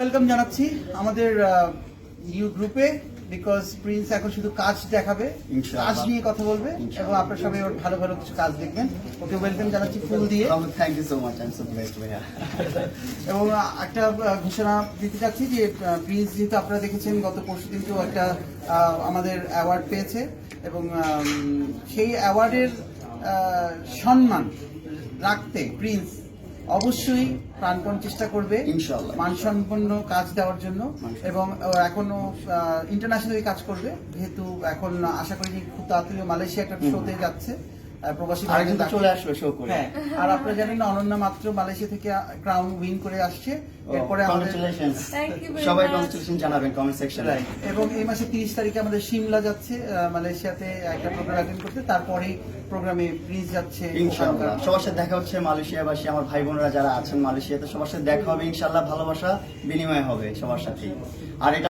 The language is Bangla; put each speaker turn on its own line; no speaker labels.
ওয়েলকাম জানাচ্ছি আমাদের নিউ গ্রুপে বিকজ প্রিন্স এখন শুধু কাজ দেখাবে কাজ নিয়ে কথা বলবে এবং আপনার সবাই ওর ভালো ভালো কিছু কাজ দেখবেন। ওকে ওয়েলকাম জানাচ্ছি ফুল দিয়ে।
Thank you so much I am so blessed ভাইয়া
এবং একটা ঘোষণা দিতে চাচ্ছি যে প্রিন্স যেহেতু আপনারা দেখেছেন গত পরশু দিনকেও একটা আমাদের অ্যাওয়ার্ড পেয়েছে এবং সেই অ্যাওয়ার্ডের সম্মান রাখতে প্রিন্স অবশ্যই প্রাণপণ চেষ্টা করবে। মানসম্পন্ন কাজ দেওয়ার জন্য এবং এখনও ইন্টারন্যাশনালি কাজ করবে। যেহেতু এখন আশা করি খুব তাড়াতাড়ি মালয়েশিয়া একটা শোতে যাচ্ছে। প্রবাসী।
চলে শো করে।
হ্যাঁ। আর আপনারা জানেন অনন্যা মাত্র মালয়েশিয়া থেকে ক্রাউন উইন করে আসছে। এরপরে আমাদের
কংগ্রেচুলেশনস
Thank you very
সবাই
much.
জানাবেন কমেন্ট সেকশনে
এবং এই মাসে তিরিশ তারিখে আমাদের সিমলা যাচ্ছে মালয়েশিয়াতে একটা প্রোগ্রাম অ্যাটেন্ড করতে। তারপরেই প্রোগ্রামে প্রিন্স যাচ্ছে
ইনশাআল্লাহ। সবার সাথে দেখা হচ্ছে মালয়েশিয়াবাসী আমার ভাই বোনেরা যারা আছেন মালয়েশিয়াতে। সবার সাথে দেখা হবে ইনশাআল্লাহ ভালোবাসা বিনিময় হবে সবার সাথে আর এটা